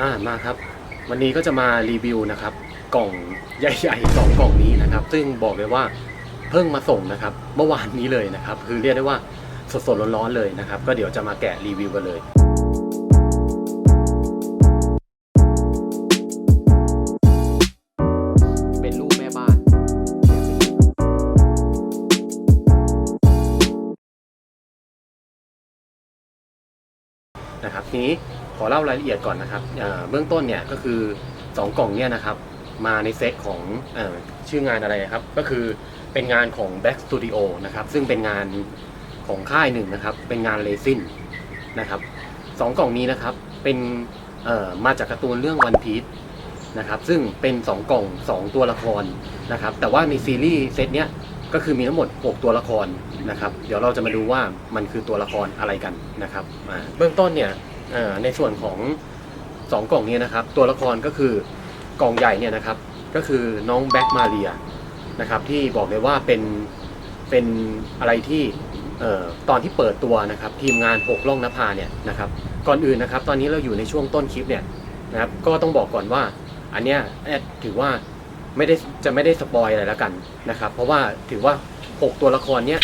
อ่ามาครับ วันนี้ก็จะมารีวิวนะครับ กล่องใหญ่ๆสองกล่องนี้นะครับ ซึ่งบอกเลยว่าเพิ่งมาส่งนะครับ เมื่อวานนี้เลยนะครับ คือเรียกได้ว่าสดๆร้อนๆเลยนะครับ ก็เดี๋ยวจะมาแกะรีวิวกันเลยเป็นรูปแม่บ้านนะครับทีนี้ข อเล่ารายละเอียดก่อนนะครับเบื้องต้นเนี่ยก็คือ 2 กล่องเนี่ยนะครับมาในเซตของอชื่องานอะไรครับ ก็คือเป็นงานของ Back Studio นะครับ ซึ่งเป็นงานของค่ายหนึ่งนะครับ เป็นงานเลซินนะครับสองกล่องนี้นะครับเป็นมาจากการ์ตูนเรื่อง One Piece นะครับ ซึ่งเป็น 2 กล่อง 2 ตัวละครนะครับ แต่ว่าในซีรีส์เซตเนี้ยก็คือมีทั้งหมด 6 ตัวละครนะครับ เดี๋ยวเราจะมาดูว่ามันคือตัวละครอะไรกันนะครับ เบื้องต้นเนี่ย ในส่วนของ 2 กล่องนี้นะครับ ตัวละครก็คือกล่องใหญ่เนี่ยนะครับ ก็คือน้องแบ็กมาเรียนะครับที่บอกเลยว่าเป็นเป็นอะไรที่ตอนที่เปิดตัวนะครับทีมงานหกล่องนภาเนี่ยนะครับก่อนอื่นนะครับตอนนี้เราอยู่ในช่วงต้นคลิปเนี่ยนะครับก็ต้องบอกก่อนว่าอันเนี้ยแอดถือว่าไม่ได้จะไม่ได้สปอยอะไรแล้วกันนะครับเพราะว่าถือว่า 6 ตัวละครเนี้ย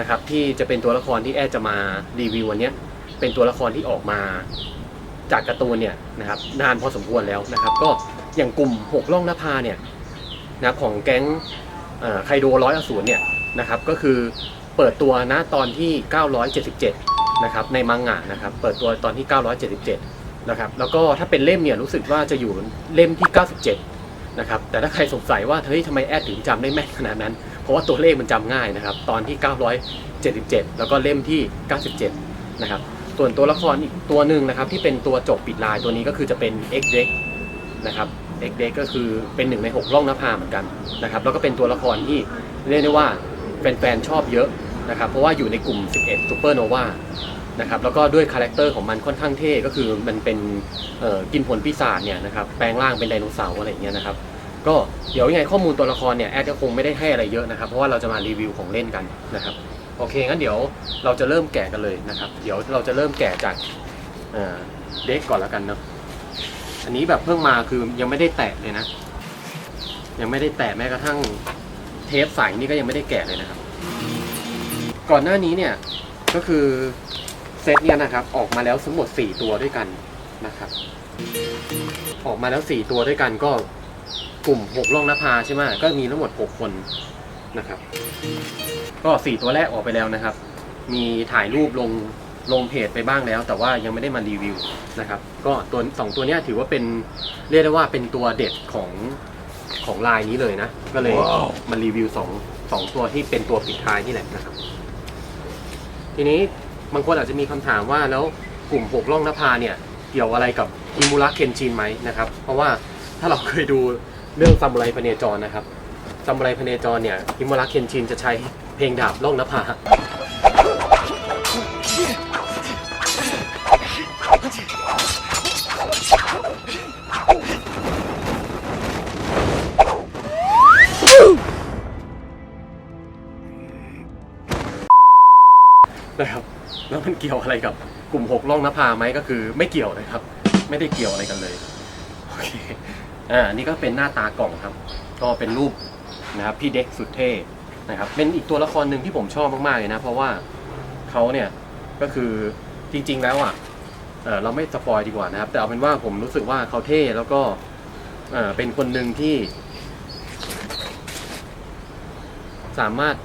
นะครับที่จะเป็นตัวละครที่แอดจะมารีวิววันเนี้ย เป็นตัวละครที่ออกมาจากการ์ตูนเนี่ยนะครับนานพอสมควรแล้วนะครับ ก็อย่างกลุ่ม6ล่องนภาเนี่ยนะของแก๊งไคโดร้อยอสูรเนี่ยนะครับก็คือเปิดตัวนะตอนที่ 977นะครับในมังงะนะครับเปิดตัวตอนที่ 977นะครับแล้วก็ถ้าเป็นเล่มเนี่ยรู้สึกว่าจะอยู่เล่มที่ 97นะครับแต่ถ้าใครสงสัยว่าเฮ้ยทำไมแอดถึงจำได้แม่นขนาดนั้น เพราะว่าตัวเลขมันจำง่ายนะครับตอนที่ 977 แล้วก็เล่มที่ 97นะครับ ส่วนตัวละครอีกตัวหนึ่งนะครับที่เป็นตัวจบปิดลายตัวนี้ก็คือจะเป็น X d e c นะครับ X d e c ก็คือเป็นหนึ่งใน6ล่องนภาเหมือนกันนะครับแล้วก็เป็นตัวละครที่เรียกได้ว่าแฟนๆชอบเยอะนะครับเพราะว่าอยู่ในกลุ่ม 11 Super Nova นะครับแล้วก็ด้วยคาแรคเตอร์ของมันค่อนข้างเท่ก็คือมันเป็นกินผลปีศาจเนี่ยนะครับแปลงร่างเป็นไดโนเสาร์อะไรอย่างเงี้ยนะครับก็เดี๋ยวยังไงข้อมูลตัวละครเนี่ยแอดก็คงไม่ได้ให้อะไรเยอะนะครับเพราะว่าเราจะมารีวิวของเล่นกันนะครับ โอเคงั้นเดี๋ยวเราจะเริ่มแกะกันเลยนะครับ เดี๋ยวเราจะเริ่มแกะจากเด็กก่อนแล้วกันเนาะอันนี้แบบเพิ่งมาคือยังไม่ได้แตะเลยนะ ยังไม่ได้แตะแม้กระทั่งเทปใสนี่ก็ยังไม่ได้แกะเลยนะครับ ก่อนหน้านี้เนี่ยก็คือเซตเนี่ยนะครับออกมาแล้วทั้งหมด 4 ตัวด้วยกันนะครับ ออกมาแล้ว 4 ตัวด้วยกันก็กลุ่ม 6ล่องนภาใช่ไหมก็มีทั้งหมด 6 คน นะครับ ก็สี่ตัวแรกออกไปแล้วนะครับ มีถ่ายรูปลงลงเพจไปบ้างแล้ว แต่ว่ายังไม่ได้มารีวิวนะครับ ก็ตัวสองตัวเนี้ยถือว่าเป็นเรียกได้ว่าเป็นตัวเด็ดของของลายนี้เลยนะ ก็เลยมารีวิวสองสองตัวที่เป็นตัวปิดท้ายนี่แหละนะครับ ทีนี้บางคนอาจจะมีคำถามว่าแล้วกลุ่มหกล่องนภาเนี่ย เกี่ยวอะไรกับอิมูระเคนชินไหมนะครับ เพราะว่าถ้าเราเคยดูเรื่องซามูไรพเนจรนะครับ ซามูไรพเนจรเนี่ยฮิมวาระเคนชินจะใช้เพลงดาบล่องนภานะครับแล้วมันเกี่ยวอะไรกับกลุ่มหกล่องนภาไหมก็คือไม่เกี่ยวเลยครับ ไม่ได้เกี่ยวอะไรกันเลยโอเคอ่านี่ก็เป็นหน้าตากล่องครับ ก็เป็นรูป นะครับพี่เด็กสุดเท่นะครับเป็นอีกตัวละครหนึ่งที่ผมชอบมากๆเลยนะ เพราะว่าเขาเนี่ยก็คือจริง ๆ แล้วอะเราไม่สปอยดีกว่านะครับ แต่เอาเป็นว่าผมรู้สึกว่าเขาเท่แล้วก็เอ่อเป็นคนหนึ่งที่ สามารถ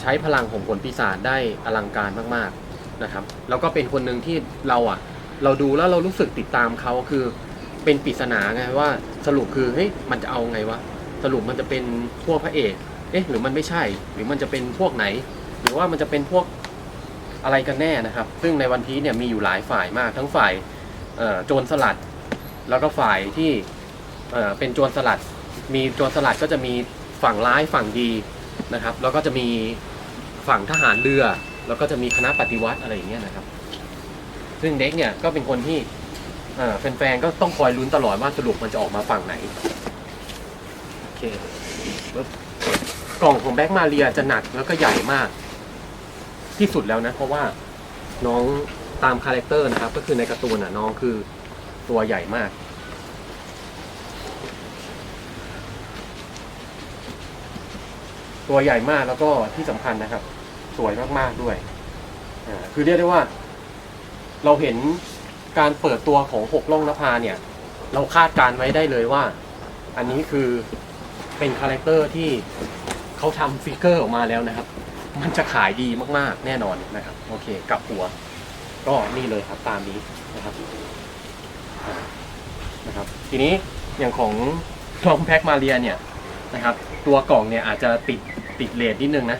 ใช้พลังของผลปีศาจได้อลังการมากๆนะครับ แล้วก็เป็นคนหนึ่งที่เราอะ เราดูแล้วเรารู้สึกติดตามเขาคือเป็นปริศนาไงว่าสรุปคือเฮ้ยมันจะเอาไงวะ สรุปมันจะเป็นพวกพระเอกเอ๊ะหรือมันไม่ใช่ หรือมันจะเป็นพวกไหน หรือว่ามันจะเป็นพวกอะไรกันแน่นะครับ ซึ่งในวันพีเนี่ยมีอยู่หลายฝ่ายมากทั้งฝ่ายโจรสลัด แล้วก็ฝ่ายที่เเป็นโจรสลัด มีโจรสลัดก็จะมีฝั่งร้ายฝั่งดีนะครับ แล้วก็จะมีฝั่งทหารเรือ แล้วก็จะมีคณะปฏิวัติอะไรอย่างเงี้ยนะครับ ซึ่งเด็กเนี่ยก็เป็นคนที่แฟนๆก็ต้องคอยลุ้นตลอดว่าสรุปมันจะออกมาฝั่งไหน เคปึ๊บกล่องของแบ็กมาเรียจะหนักแล้วก็ใหญ่มาก ที่สุดแล้วนะ เพราะว่าน้องตามคาแรคเตอร์นะครับ ก็คือในการ์ตูนอะน้องคือตัวใหญ่มาก ตัวใหญ่มากแล้วก็ที่สำคัญนะครับ สวยมากๆด้วยอ่าคือเรียกได้ว่า เราเห็นการเปิดตัวของหกล่องนภาเนี่ย เราคาดการณ์ไว้ได้เลยว่า อันนี้คือ เป็นคาแรคเตอร์ที่เขาทำฟิกเกอร์ออกมาแล้วนะครับ มันจะขายดีมากๆแน่นอนนะครับ โอเคกับหัว ก็นี่เลยครับตามนี้นะครับนะครับ ทีนี้อย่างของลอมแพ็กมาเรียเนี่ยนะครับ ตัวกล่องเนี่ยอาจจะติดติดเลทนิดนึงนะ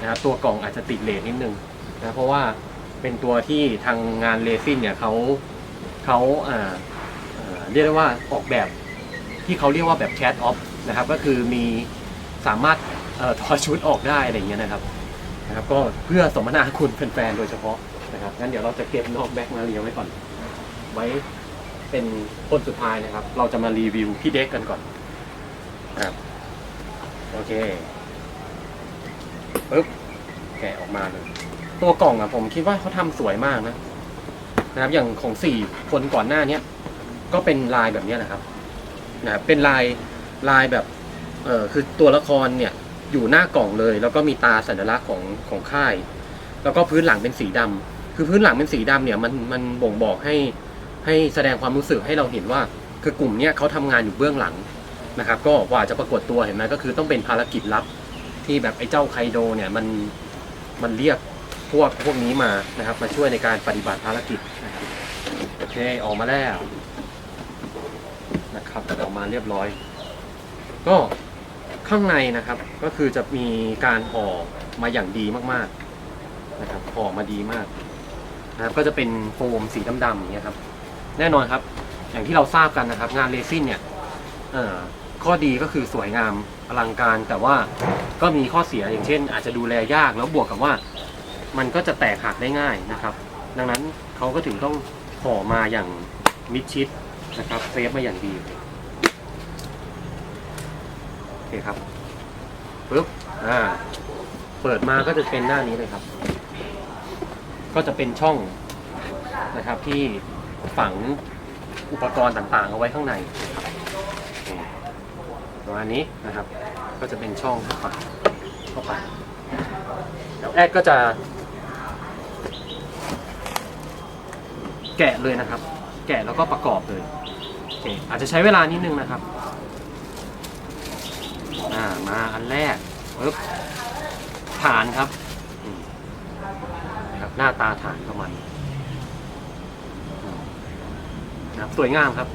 นะครับตัวกล่องอาจจะติดเลทนิดนึงนะเพราะว่าเป็นตัวที่ทางงานเลซินเนี่ยเขาเขาอ่าอ่าเรียกได้ว่าออกแบบที่เขาเรียกว่าแบบแค t ออฟ นะครับ ก็คือมีสามารถอถอดชุดออกได้อะไรอย่างเงี้ยนะครับนะครับ ก็เพื่อสมนาคุณแฟนๆโดยเฉพาะนะครับงั้นเดี๋ยวเราจะเก็บนอกแบ็กมาเรียงไว้ก่อน ไว้เป็นคนสุดท้ายนะครับ เราจะมารีวิวพี่เด็กกันก่อนครับโอเคปึ๊บแกะออกมาเลยตัวกล่องอะผมคิดว่าเขาทำสวยมากนะนะครับ อย่างของสี่คนก่อนหน้าเนี้ยก็เป็นลายแบบนี้นะครับนะครับเป็นลาย ลายแบบเออคือตัวละครเนี่ยอยู่หน้ากล่องเลย แล้วก็มีตาสัญลักษณ์ของของค่าย แล้วก็พื้นหลังเป็นสีดำคือพื้นหลังเป็นสีดำเนี่ยมันมันบ่งบอกให้ให้แสดงความรู้สึกให้เราเห็นว่า คือกลุ่มเนี้ยเขาทำงานอยู่เบื้องหลังนะครับ ก็กว่าจะปรากฏตัวเห็นไหมก็คือต้องเป็นภารกิจลับที่แบบไอ้เจ้าไคโดเนี่ยมันมันเรียกพวกพวกนี้มานะครับ มาช่วยในการปฏิบัติภารกิจนะครับโอเคออกมาแล้วนะครับออกมาเรียบร้อย ก็ข้างในนะครับก็คือจะมีการห่อมาอย่างดีมากๆนะครับห่อมาดีมากนะครับก็จะเป็นโฟมสีดำๆอย่างเงี้ยครับ แน่นอนครับ อย่างที่เราทราบกันนะครับ งานเรซินเนี่ยข้อดีก็คือสวยงามอลังการ แต่ว่าก็มีข้อเสียอย่างเช่น อาจจะดูแลยากแล้วบวกกับว่า มันก็จะแตกหักได้ง่ายนะครับ ดังนั้นเขาก็ถึงต้องห่อมาอย่างมิดชิดนะครับเซฟมาอย่างดี เคครับปึ๊บอ่า เปิดมาก็จะเป็นหน้านี้เลยครับ ก็จะเป็นช่องนะครับ ที่ฝังอุปกรณ์ต่างๆ เอาไว้ข้างในประมาณนี้นะครับ ก็จะเป็นช่องฝังเข้าไปแล้วแอดก็จะ แกะเลยนะครับ แกะแล้วก็ประกอบเลยโอเคอาจจะใช้เวลานิดนึงนะครับ อ่ามาอันแรกปึ๊บฐานครับนะครับ หน้าตาฐานประมาณนี้อืมนะครับสวยงามครับ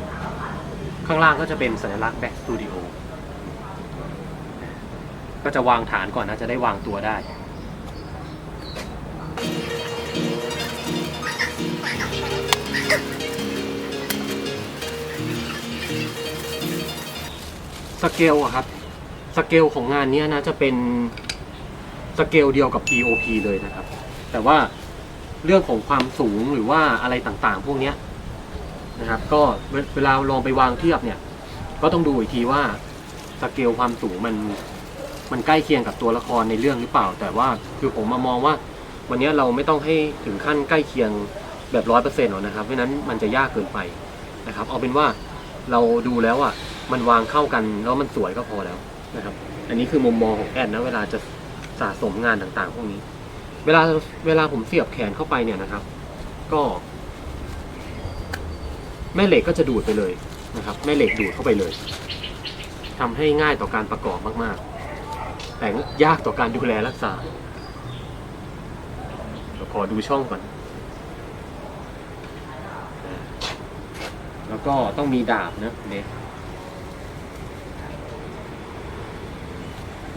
ข้างล่างก็จะเป็นสัญลักษณ์ Back Studio ก็จะวางฐานก่อนนะจะได้วางตัวได้สเกลอะครับ สเกลของงานเนี้ยนะจะเป็นสเกลเดียวกับ POP เลยนะครับ แต่ว่าเรื่องของความสูงหรือว่าอะไรต่างๆ พวกเนี้ยนะครับ ก็เวลาลองไปวางเทียบเนี่ย ก็ต้องดูอีกทีว่าสเกลความสูงมันมันใกล้เคียงกับตัวละครในเรื่องหรือเปล่า แต่ว่าคือผมมามองว่า วันนี้เราไม่ต้องให้ถึงขั้นใกล้เคียงแบบร้อยเปอร์เซ็นต์หรอกนะครับเพราะนั้นมันจะยากเกินไปนะครับ เอาเป็นว่าเราดูแล้วอะมันวางเข้ากันแล้วมันสวยก็พอแล้ว นะครับ อันนี้คือมุมมองของแอดนะเวลาจะสะสมงานต่างๆ พวกนี้ เวลาเวลาผมเสียบแขนเข้าไปเนี่ยนะครับ ก็ แม่เหล็กก็จะดูดไปเลยนะครับ แม่เหล็กดูดเข้าไปเลยทำให้ง่ายต่อการประกอบมากๆ แต่ยากต่อการดูแลรักษาเดี๋ยวขอดูช่องก่อน แล้วก็ต้องมีดาบนะเน็ต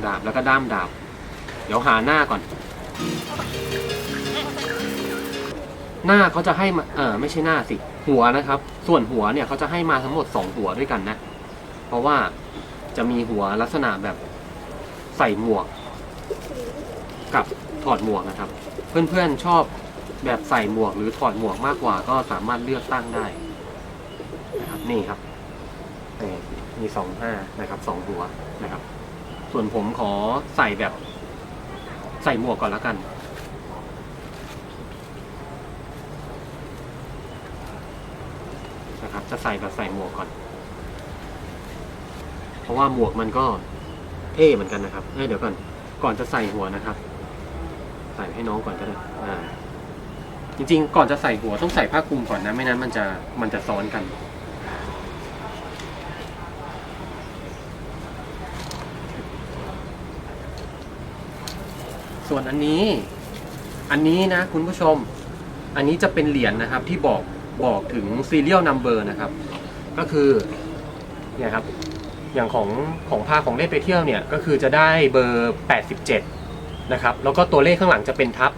ดาบแล้วก็ด้ามดาบ เดี๋ยวหาหน้าก่อน หน้าเขาจะให้มาเออไม่ใช่หน้าสิ หัวนะครับ ส่วนหัวเนี่ยเขาจะให้มาทั้งหมดสองหัวด้วยกันนะ เพราะว่าจะมีหัวลักษณะแบบใส่หมวก กับถอดหมวกนะครับ เพื่อนๆชอบแบบใส่หมวกหรือถอดหมวกมากกว่า ก็สามารถเลือกตั้งได้นะครับนี่ครับมีสองห้านะครับสองหัวนะครับ ส่วนผมขอใส่แบบ ใส่หมวกก่อนแล้วกัน นะครับ จะใส่แบบใส่หมวกก่อน เพราะว่าหมวกมันก็เท่เหมือนกันนะครับเอ้ยเดี๋ยวก่อน ก่อนจะใส่หัวนะครับ ใส่ให้น้องก่อนก็ได้อ่าจริงๆ ก่อนจะใส่หัวต้องใส่ผ้าคลุมก่อนนะ ไม่นั้นมันจะมันจะซ้อนกัน ส่วนอันนี้ อันนี้นะคุณผู้ชม อันนี้จะเป็นเหรียญนะครับที่บอกบอกถึง serial number นะครับ ก็คือเนี่ยครับอย่างของของพาของเล่นไปเที่ยวเนี่ยก็คือจะได้เบอร์ 87 นะครับ แล้วก็ตัวเลขข้างหลังจะเป็นทับ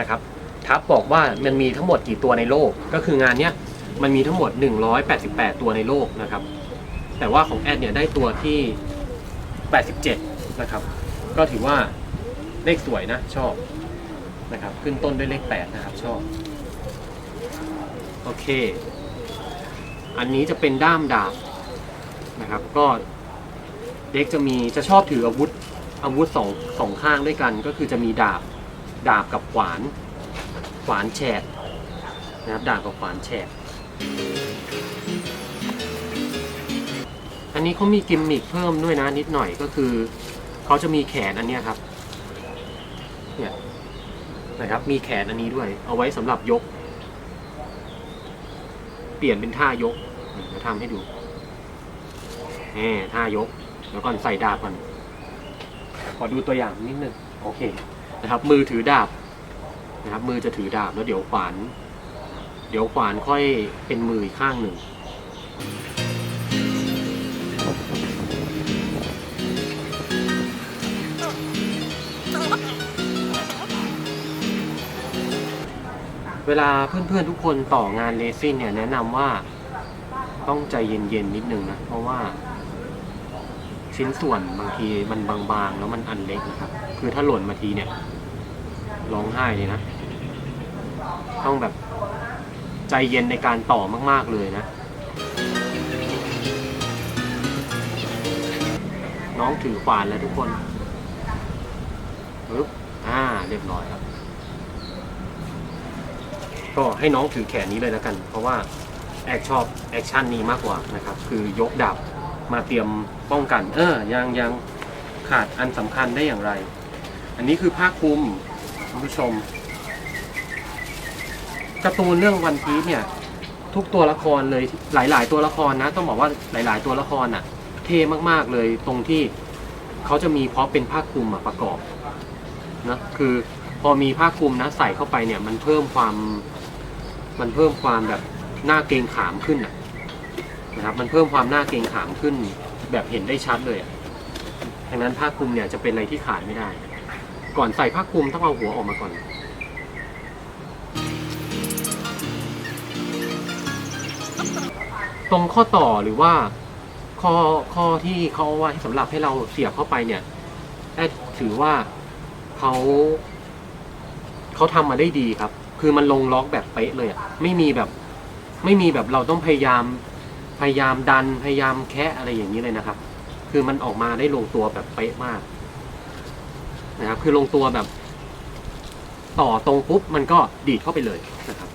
นะครับ ทับบอกว่ามันมีทั้งหมดกี่ตัวในโลก ก็คืองานเนี้ยมันมีทั้งหมด 188 ตัวในโลกนะครับ แต่ว่าของแอดเนี่ยได้ตัวที่ 87 นะครับ ก็ถือว่า เลขสวยนะชอบนะครับขึ้นต้นด้วยเลข 8 นะครับชอบ โอเค อันนี้จะเป็นด้ามดาบนะครับ ก็เด็กจะมีจะชอบถืออาวุธอาวุธสองสองข้างด้วยกัน ก็คือจะมีดาบดาบกับขวานขวานแฉกนะครับดาบกับขวานแฉกอันนี้เขามีกิมมิคเพิ่มด้วยนะนิดหน่อยก็คือเขาจะมีแขนอันนี้ครับ เนี่ยนะครับ มีแขนอันนี้ด้วย เอาไว้สำหรับยก เปลี่ยนเป็นท่ายกเดี๋ยวทำให้ดูแหมท่ายก แล้วก่อนใส่ดาบก่อนขอดูตัวอย่างนิดนึงโอเค นะครับ มือถือดาบนะครับ มือจะถือดาบแล้วเดี๋ยวขวาน เดี๋ยวขวานค่อยเป็นมืออีกข้างหนึ่ง เวลาเพื่อนๆทุกคนต่องานเลซินเนี่ยแนะนำว่าต้องใจเย็นๆนิดนึงนะ เพราะว่า ชิ้นส่วนบางทีมันบางๆ แล้วมันอันเล็กนะครับ คือถ้าหล่นมาทีเนี่ยร้องไห้เลยนะ ต้องแบบใจเย็นในการต่อมากๆเลยนะ น้องถือขวานแล้วทุกคนปึ๊บอ่า เรียบร้อยครับ ก็ให้น้องถือแขนนี้เลยแล้วกัน เพราะว่าแอคชอบแอคชั่นนี้มากกว่านะครับคือยกดาบมาเตรียมป้องกัน เออยังยังขาดอันสำคัญได้อย่างไร อันนี้คือผ้าคลุมคุณผู้ชมการ์ตูนเรื่องวันพีซเนี่ย ทุกตัวละครเลยหลาย ๆ ตัวละครนะ ต้องบอกว่าหลาย ๆ ตัวละครอะ เท่มาก ๆ เลยตรงที่เขาจะมีเพราะเป็นผ้าคลุมประกอบนะคือพอมีผ้าคลุมนะใส่เข้าไปเนี่ยมันเพิ่มความ มันเพิ่มความแบบหน้าเกรงขามขึ้นนะครับมันเพิ่มความหน้าเกรงขามขึ้น แบบเห็นได้ชัดเลยอะดังนั้นผ้าคลุมเนี่ยจะเป็นอะไรที่ขายไม่ได้ ก่อนใส่ผ้าคลุมต้องเอาหัวออกมาก่อนตรงข้อต่อหรือว่าข้อข้อที่เขาเอาไว้สำหรับให้เราเสียบเข้าไปเนี่ยแอดถือว่าเขาเขาทำมาได้ดีครับ คือมันลงล็อกแบบเป๊ะเลยอะไม่มีแบบ ไม่มีแบบเราต้องพยายาม พยายามดันพยายามแคะอะไรอย่างนี้เลยนะครับ คือมันออกมาได้ลงตัวแบบเป๊ะมาก นะครับ คือลงตัวแบบ ต่อตรงปุ๊บมันก็ดีดเข้าไปเลยนะครับ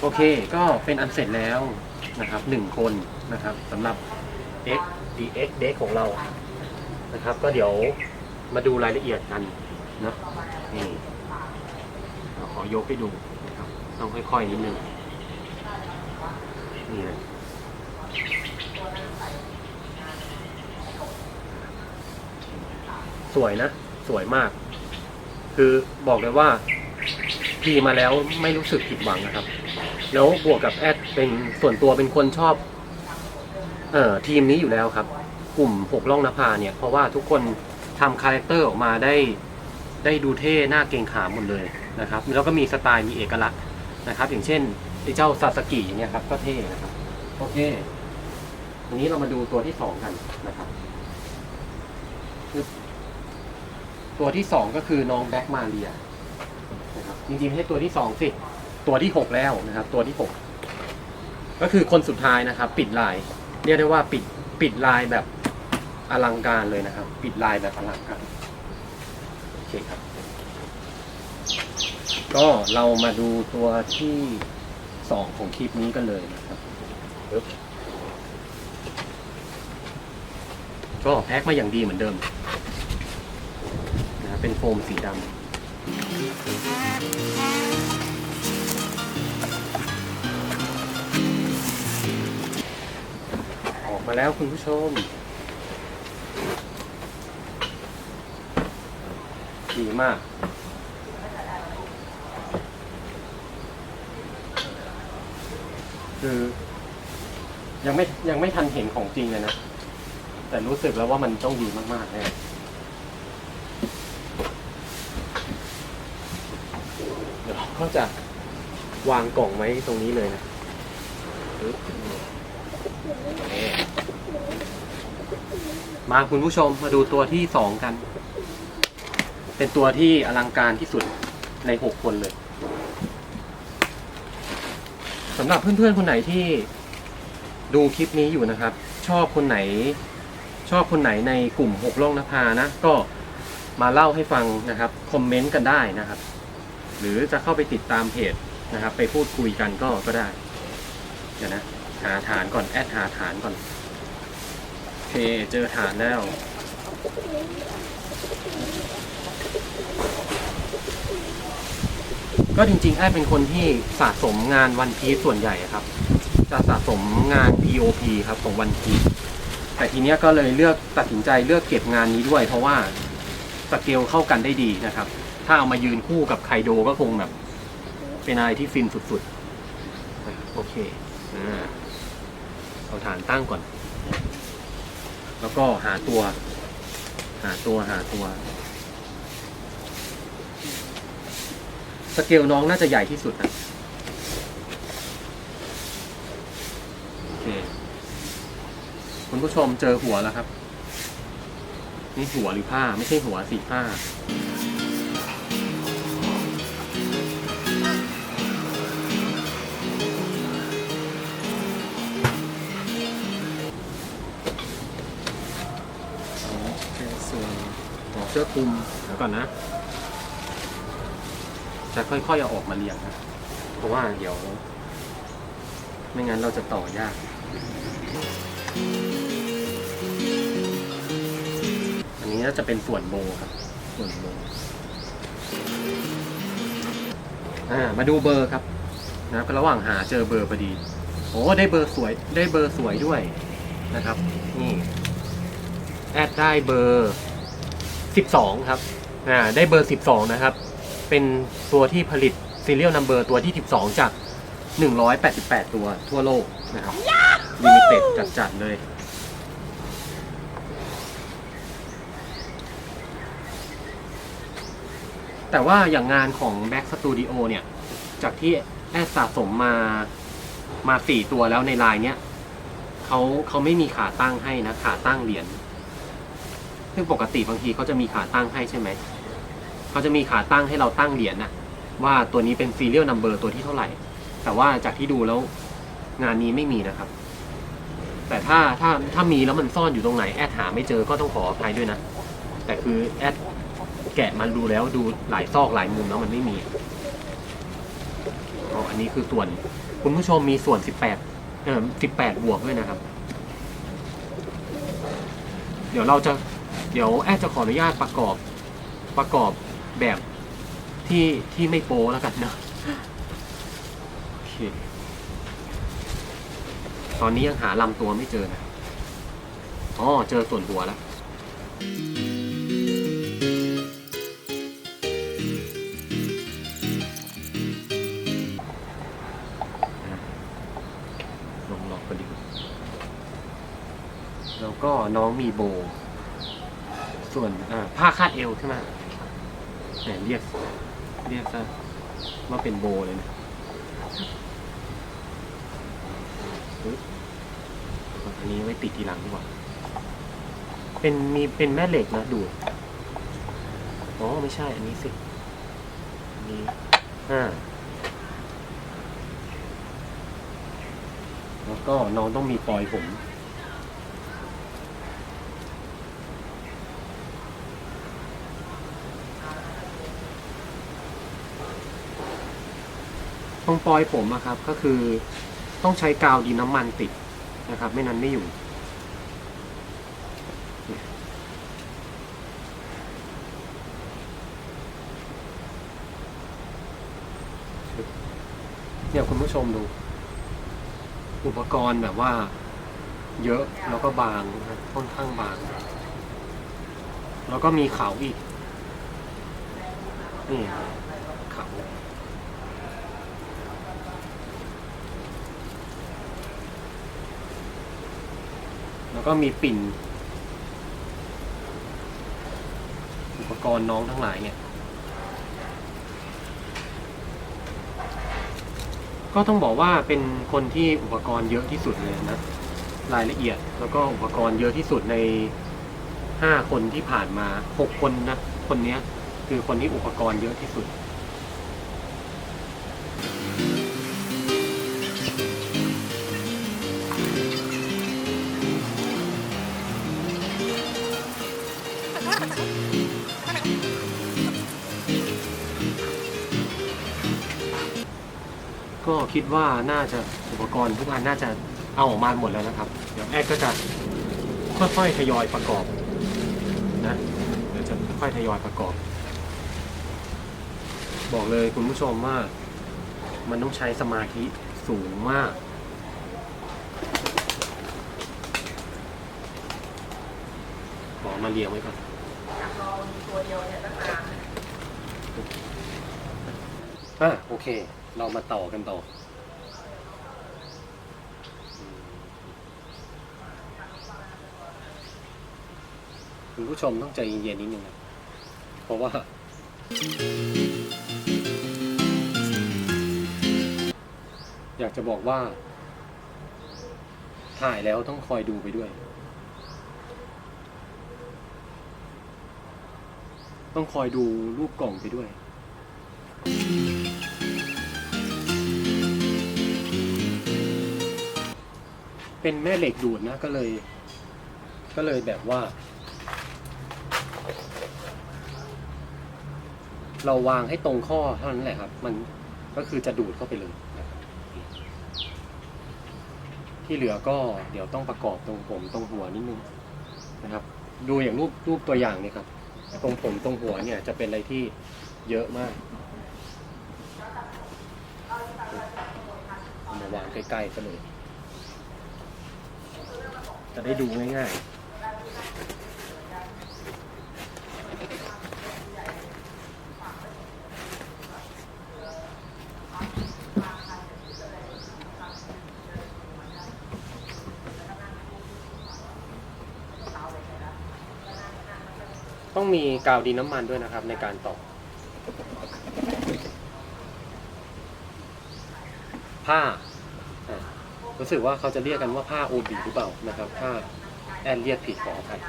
โอเค ก็เป็นอันเสร็จแล้วนะครับหนึ่งคนนะครับสำหรับ X DX d ของเรานะครับ ก็เดี๋ยวมาดูรายละเอียดกันนะนี่ ขอยกให้ดูนะครับ ต้องค่อยๆนิดนึงนี่เลยสวยนะ สวยมาก คือบอกเลยว่าพีมาแล้วไม่รู้สึกผิดหวังนะครับ แล้วบวกกับแอดเป็นส่วนตัวเป็นคนชอบ เอ่อทีมนี้อยู่แล้วครับ กลุ่มหกล่องนภาเนี่ย เพราะว่าทุกคนทำคาแรคเตอร์ออกมาได้ ได้ดูเท่หน้าเกรงขามหมดเลยนะครับแล้วก็มีสไตล์มีเอกลักษณ์นะครับ อย่างเช่นไอ้เจ้าซาสกิอย่างเงี้ยครับก็เท่นะครับโอเคทีนี้เรามาดูตัวที่สองกันนะครับ ตัวที่สองก็คือน้องแบ็กมาเรียนะครับจริงๆไม่ใช่ตัวที่สองสิตัวที่หกแล้วนะครับ ตัวที่หกก็คือคนสุดท้ายนะครับ ปิดลาย เรียกได้ว่าปิดปิดลายแบบอลังการเลยนะครับ ปิดลายแบบอลังการ เคครับ ก็เรามาดูตัวที่สองของคลิปนี้กันเลยนะครับปึ๊บก็แพ็คมาอย่างดีเหมือนเดิมนะเป็นโฟมสีดำออกมาแล้วคุณผู้ชม ดีมากคือยังไม่ยังไม่ทันเห็นของจริงเลยนะ แต่รู้สึกแล้วว่ามันต้องดีมากๆแน่เดี๋ยวเราก็จะวางกล่องไว้ตรงนี้เลยนะมาคุณผู้ชมมาดูตัวที่สองกัน เป็นตัวที่อลังการที่สุดในหกคนเลยสำหรับเพื่อนๆ คนไหนที่ดูคลิปนี้อยู่นะครับ ชอบคนไหน ชอบคนไหนในกลุ่มหกโลกนภานะ ก็มาเล่าให้ฟังนะครับ คอมเมนต์กันได้นะครับ หรือจะเข้าไปติดตามเพจนะครับ ไปพูดคุยกันก็ก็ได้ เดี๋ยวนะ หาฐานก่อน แอดหาฐานก่อนโอเคเจอฐานแล้ว ก็จริงๆแอดเป็นคนที่สะสมงานวันพีซส่วนใหญ่ครับ จะสะสมงาน POP ครับของวันพีซแต่ทีเนี้ยก็เลยเลือกตัดสินใจเลือกเก็บงานนี้ด้วย เพราะว่าสเกลเข้ากันได้ดีนะครับ ถ้าเอามายืนคู่กับไคโดก็คงแบบ เป็นอะไรที่ฟินสุดๆ โอเคอ่าเอาฐานตั้งก่อน แล้วก็หาตัว หาตัวหาตัว สเกลน้องน่าจะใหญ่ที่สุดนะโอเคคุณผู้ชมเจอหัวแล้วครับ นี่หัวหรือผ้าไม่ใช่หัวสีผ้าเป็นส่วนหัวเสื้อคลุมเดี๋ยวก่อนนะ จะค่อยๆเอาออกมาเรียงนะเพราะว่าเดี๋ยว ไม่งั้นเราจะต่อยากอันนี้น่าจะเป็นส่วนโบครับ ส่วนโบอ่ามาดูเบอร์ครับนะครับระหว่างหาเจอเบอร์พอดีโอ้ได้เบอร์สวยได้เบอร์สวยด้วยนะครับนี่แอดได้เบอร์สิบสองครับอ่าได้เบอร์สิบสองนะครับ เป็นตัวที่ผลิต serial number ตัวที่ 12 จาก 188 ตัวทั่วโลกนะครับลิมิเต็ดจัดๆเลย แต่ว่าอย่างงานของ Back Studio เนี่ย จากที่แอดสะสมมามาสี่ตัวแล้วในลายเนี้ยเขาเขาไม่มีขาตั้งให้นะ ขาตั้งเหรียญซึ่งปกติบางทีเขาจะมีขาตั้งให้ใช่ไหม เขาจะมีขาตั้งให้เราตั้งเหรียญนะว่าตัวนี้เป็น serial number ตัวที่เท่าไหร่ แต่ว่าจากที่ดูแล้วงานนี้ไม่มีนะครับ แต่ถ้าถ้าถ้ามีแล้วมันซ่อนอยู่ตรงไหนแอดหาไม่เจอก็ต้องขออภัยด้วยนะ แต่คือแอดแกะมันดูแล้วดูหลายซอกหลายมุมแล้วมันไม่มีอ๋ออันนี้คือส่วนคุณผู้ชมมีส่วน 18เออ18 บวกด้วยนะครับ เดี๋ยวเราจะเดี๋ยวแอดจะขออนุญาตประกอบประกอบ แบบที่ที่ไม่โป้แล้วกันเนอะโอเค ตอนนี้ยังหาลำตัวไม่เจอนะอ๋อเจอส่วนหัวแล้วลงล็อกพอดีแล้วก็น้องมีโบ ส่วนผ้าคาดเอวใช่ไหม แหมเรียก เรียกซะว่าเป็นโบเลยนะอันนี้ไว้ติดทีหลังดีกว่า เป็นมีเป็นแม่เหล็กนะดูอ๋อไม่ใช่ อันนี้สิอันนี้อ่าแล้วก็น้องต้องมีปลอยผม ตรงปลอยผมอะครับ ก็คือต้องใช้กาวดินน้ำมันติดนะครับ ไม่นั้นไม่อยู่ เนี่ยคุณผู้ชมดู อุปกรณ์แบบว่า เยอะแล้วก็บางนะค่อนข้างบาง แล้วก็มีเขาอีก นี่เขา แล้ว ก็มีปิ่น อุปกรณ์น้องทั้งหลายเนี่ยก็ต้องบอกว่าเป็นคนที่อุปกรณ์เยอะที่สุดเลยนะรายละเอียดแล้วก็อุปกรณ์เยอะที่สุดในห้าคนที่ผ่านมาหกคนนะคนนี้คือคนที่อุปกรณ์เยอะที่สุด คิดว่าน่าจะอุปกรณ์ทุกอันน่าจะเอาออกมาหมดแล้วนะครับ เดี๋ยวแอดก็จะค่อยๆทยอยประกอบนะเดี๋ยวจะค่อยๆทยอยประกอบ บอกเลยคุณผู้ชมว่ามันต้องใช้สมาธิสูงมากขอมาเรียงไว้ก่อนอะโอเค เรามาต่อกันต่ออื คุณผู้ชมต้องใจเย็นๆนิดนึงนะเพราะว่า อยากจะบอกว่า ถ่ายแล้วต้องคอยดูไปด้วย ต้องคอยดูรูปกล่องไปด้วยเป็นแม่เหล็กดูดนะก็เลย ก็เลยแบบว่า เราวางให้ตรงข้อเท่านั้นแหละครับ มันก็คือจะดูดเข้าไปเลยนะครับที่เหลือก็เดี๋ยวต้องประกอบตรงผมตรงหัวนิดนึงนะครับ ดูอย่างรูปรูปตัวอย่างนี่ครับ ตรงผมตรงหัวเนี่ยจะเป็นอะไรที่เยอะมากมาวางใกล้ๆกันเลย จะได้ดูง่ายๆ ต้องมีกาวดินน้ำมันด้วยนะครับในการต่อผ้ารู้สึกว่าเขาจะเรียกกันว่าผ้าโอบีหรือเปล่านะครับผ้าแอนเรียกผิดขออภัย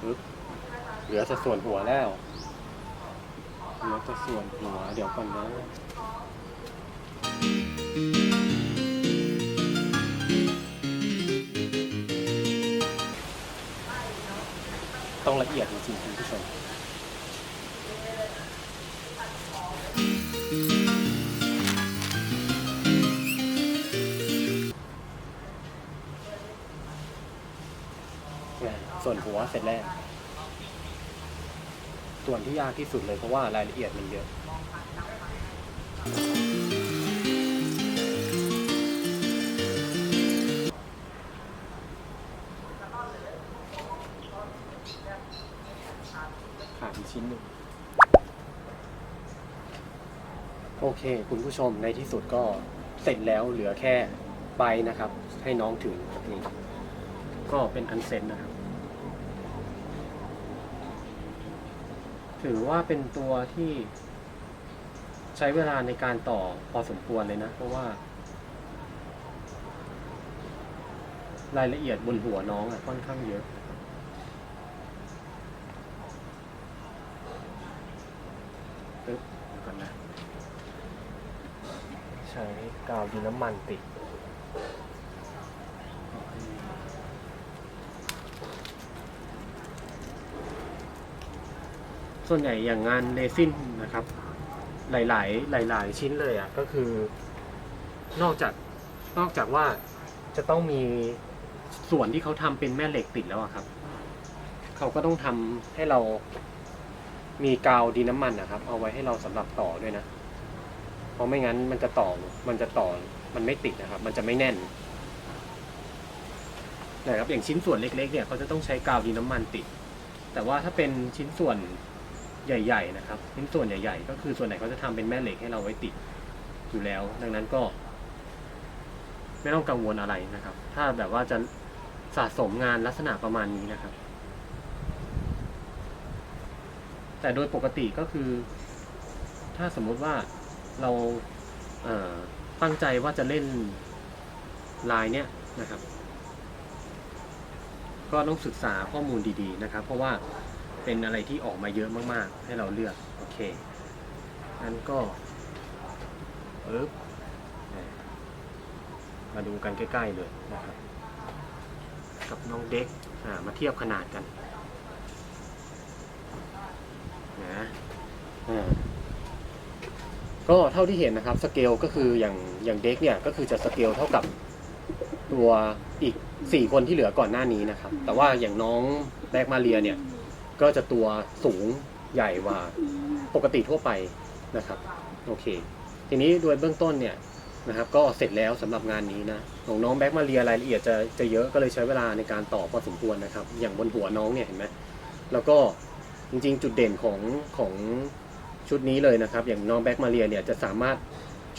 ปึ๊บเหลือแต่ส่วนหัวแล้วเหลือแต่ส่วนหัวเดี๋ยวก่อนนะ ต้องละเอียดจริงๆคุณผู้ชมส่วนหัวเสร็จแล้วส่วนที่ยากที่สุดเลยเพราะว่ารายละเอียดมันเยอะ เค คุณผู้ชมในที่สุดก็เสร็จแล้วเหลือแค่ใบนะครับ ให้น้องถือนี่ก็เป็นอันเซ็นนะครับ ถือว่าเป็นตัวที่ใช้เวลาในการต่อพอสมควรเลยนะ เพราะว่า รายละเอียดบนหัวน้องอะค่อนข้างเยอะ ปึ๊บเดี๋ยวก่อนนะ ใช้ กาวดินน้ำมันติดส่วนใหญ่อย่างงานเรซินนะครับ หลาย ๆ หลาย ๆ ชิ้นเลยอะก็คือนอกจากนอกจากว่าจะต้องมีส่วนที่เขาทำเป็นแม่เหล็กติดแล้วอะครับ เขาก็ต้องทำให้เรามีกาวดินน้ำมันนะครับ เอาไว้ให้เราสำหรับต่อด้วยนะ ราะไม่งั้นมันจะต่อ มันจะต่อ มันไม่ติดนะครับ มันจะไม่แน่นนะครับ อย่างชิ้นส่วนเล็กๆเนี่ยเขาจะต้องใช้กาวดินน้ำมันติด แต่ว่าถ้าเป็นชิ้นส่วนใหญ่ๆนะครับ ชิ้นส่วนใหญ่ ๆ ก็คือส่วนไหนเขาจะทำเป็นแม่เหล็กให้เราไว้ติดอยู่แล้ว ดังนั้นก็ ไม่ต้องกังวลอะไรนะครับ ถ้าแบบว่าจะสะสมงานลักษณะประมาณนี้นะครับ แต่โดยปกติก็คือ ถ้าสมมติว่า เราเตั้งใจว่าจะเล่นลายเนี้ยนะครับ ก็ต้องศึกษาข้อมูลดีๆนะครับ เพราะว่าเป็นอะไรที่ออกมาเยอะมากๆ ให้เราเลือก โอเคงั้นก็ปึ๊บมาดูกันใกล้ๆเลยนะครับ กับน้องเด็กมาเทียบขนาดกันนะอ่า ก็เท่าที่เห็นนะครับสเกลก็คืออย่างอย่างเด็กเนี่ยก็คือจะสเกลเท่ากับตัวอีก 4 คนที่เหลือก่อนหน้านี้นะครับ แต่ว่าอย่างน้องแบกมาเรียเนี่ยก็จะตัวสูงใหญ่กว่าปกติทั่วไปนะครับโอเค ทีนี้โดยเบื้องต้นเนี่ยนะครับก็เสร็จแล้วสำหรับงานนี้นะของน้องแบ็กมาเรียรายละเอียดจะจะเยอะก็เลยใช้เวลาในการต่อพอสมควรนะครับ อย่างบนหัวน้องเนี่ยเห็นไหมแล้วก็จริงๆ จุดเด่นของของ ชุดนี้เลยนะครับ อย่างน้องแบ็กมาเรียเนี่ยจะสามารถ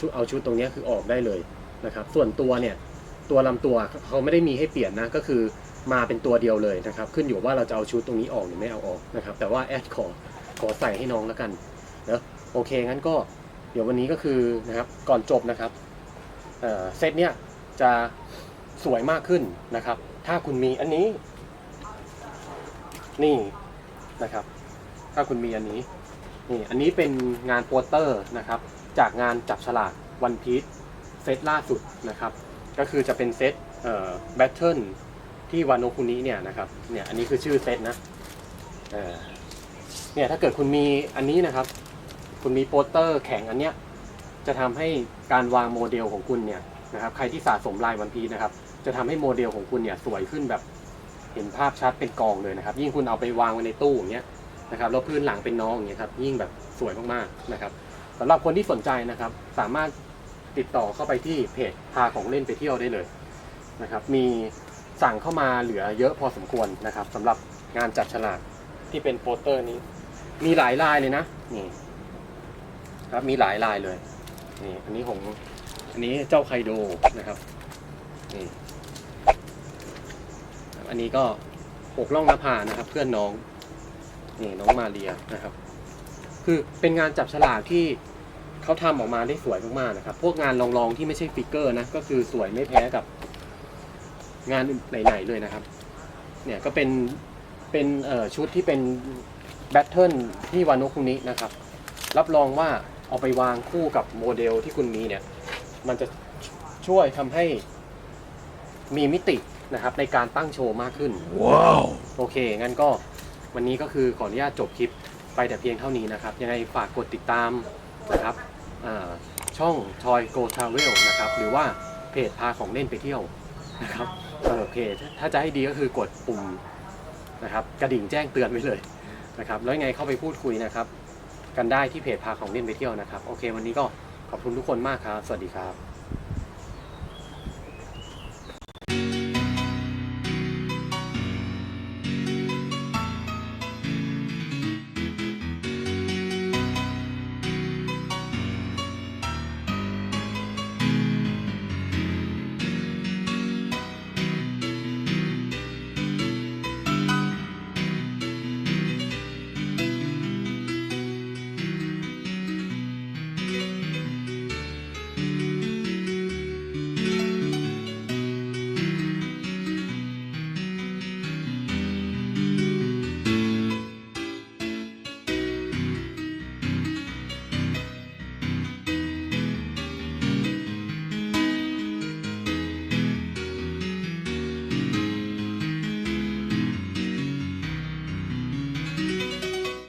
ชุดเอาชุดตรงนี้คือออกได้เลยนะครับ ส่วนตัวเนี่ยตัวลำตัวเขาไม่ได้มีให้เปลี่ยนนะก็คือมาเป็นตัวเดียวเลยนะครับ ขึ้นอยู่ว่าเราจะเอาชุดตรงนี้ออกหรือไม่เอาออกนะครับ แต่ว่าแอดขอขอใส่ให้น้องแล้วกันเนะโอเคงั้นก็เดี๋ยววันนี้ก็คือนะครับก่อนจบนะครับเซตเนี้ยจะสวยมากขึ้นนะครับ ถ้าคุณมีอันนี้ นี่นะครับ ถ้าคุณมีอันนี้ นี่อันนี้เป็นงานโปสเตอร์นะครับ จากงานจับฉลากวันพีชเซตล่าสุดนะครับ ก็คือจะเป็นเซตเอ่อแบทเทิลที่วานโนคุนิเนี่ยนะครับเนี่ยอันนี้คือชื่อเซตนะเอ่อเนี่ยถ้าเกิดคุณมีอันนี้นะครับ คุณมีโปสเตอร์แข็งอันเนี้ยจะทำให้การวางโมเดลของคุณเนี่ยนะครับใครที่สะสมลายวันพีนะครับ จะทำให้โมเดลของคุณเนี่ยสวยขึ้นแบบเห็นภาพชัดเป็นกองเลยนะครับ ยิ่งคุณเอาไปวางไว้ในตู้อย่างเงี้ย นะครับแล้วพื้นหลังเป็นน้องอย่างเงี้ยครับยิ่งแบบสวยมากๆนะครับสำหรับคนที่สนใจนะครับ สามารถติดต่อเข้าไปที่เพจพาของเล่นไปเที่ยวได้เลยนะครับมีสั่งเข้ามาเหลือเยอะพอสมควรนะครับสำหรับงานจับฉลากที่เป็นโปสเตอร์นี้ มีหลายลายเลยนะนี่ครับมีหลายลายเลยนี่อันนี้ของอันนี้เจ้าไคโดนะครับนี่อันนี้ก็ปกล่องนภานะครับ เพื่อนน้อง นี่น้องมาเรียนะครับ คือเป็นงานจับฉลากที่เขาทำออกมาได้สวยมากๆนะครับ พวกงานลองๆที่ไม่ใช่ฟิกเกอร์นะก็คือสวยไม่แพ้กับ งานไหนๆเลยนะครับ เนี่ยก็เป็นเป็นเอ่อชุดที่เป็นแบทเทิลที่วานุคุนินะครับ รับรองว่าเอาไปวางคู่กับโมเดลที่คุณมีเนี่ย มันจะช่วยทำให้มีมิตินะครับในการตั้งโชว์มากขึ้น ว้าว โอเค งั้นก็ วันนี้ก็คือขออนุญาตจบคลิปไปแต่เพียงเท่านี้นะครับ ยังไงฝากกดติดตามนะครับอ่าช่อง Toy Go Travel นะครับ หรือว่าเพจพาของเล่นไปเที่ยวนะครับเออเพจถ้าจะให้ดีก็คือกดปุ่มนะครับกระดิ่งแจ้งเตือนไว้เลยนะครับ แล้วยังไงเข้าไปพูดคุยนะครับ กันได้ที่เพจพาของเล่นไปเที่ยวนะครับ โอเค วันนี้ก็ขอบคุณทุกคนมากครับ สวัสดีครับ